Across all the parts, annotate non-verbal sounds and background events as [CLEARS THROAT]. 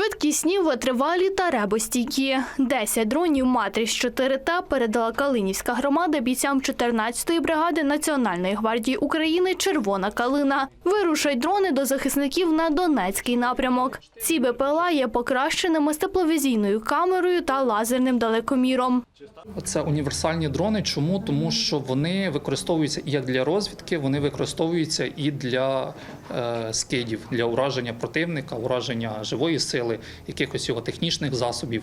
Швидкісні, витривалі та ребостійкі. 10 дронів «Матріс 4Т» передала Калинівська громада бійцям 14-ї бригади Національної гвардії України «Червона калина». Вирушать дрони до захисників на Донецький напрямок. Ці БПЛА є покращеними з тепловізійною камерою та лазерним далекоміром. Це універсальні дрони. Чому? Тому що вони використовуються як для розвідки, вони використовуються і для е, скидів, для ураження противника, ураження живої сили, якихось його технічних засобів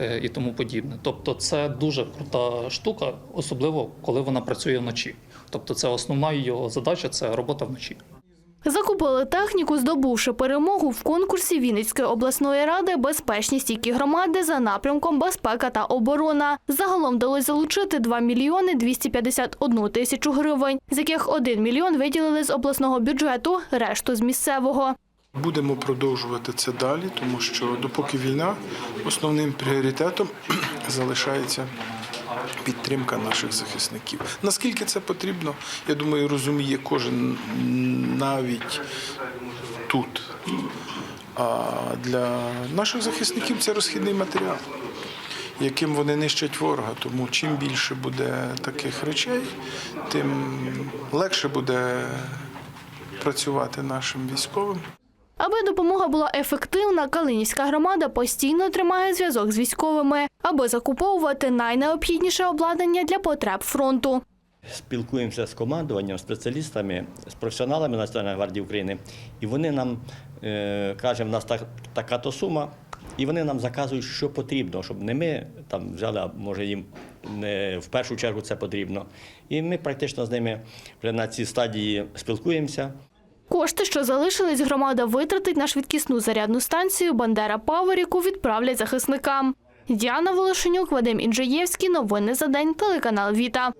е, і тому подібне. Тобто, це дуже крута штука, особливо коли вона працює вночі. Тобто, це основна його задача це робота вночі. Закупили техніку, здобувши перемогу в конкурсі Вінницької обласної ради «Безпечні стійкі громади» за напрямком «Безпека та оборона». Загалом вдалося залучити 2 мільйони 251 тисячу гривень, з яких 1 мільйон виділили з обласного бюджету, решту з місцевого. Будемо продовжувати це далі, тому що допоки війна, основним пріоритетом [CLEARS THROAT] залишається підтримка наших захисників. Наскільки це потрібно, я думаю, розуміє кожен навіть тут. А для наших захисників це розхідний матеріал, яким вони нищать ворога. Тому чим більше буде таких речей, тим легше буде працювати нашим військовим. Аби допомога була ефективна, Калинівська громада постійно тримає зв'язок з військовими, аби закуповувати найнеобхідніше обладнання для потреб фронту. спілкуємося з командуванням, спеціалістами, з професіоналами Національної гвардії України, і вони нам е, кажуть, в нас так, така то сума, і вони нам заказують, що потрібно, щоб не ми там взяли, а може їм не в першу чергу це потрібно. І ми практично з ними вже на цій стадії спілкуємося. Кошти, що залишились, громада витратить на швидкісну зарядну станцію Бандера Павер, яку відправлять захисникам. Діана Волошенюк, Вадим Інжиєвський. Новини за день. Телеканал Віта.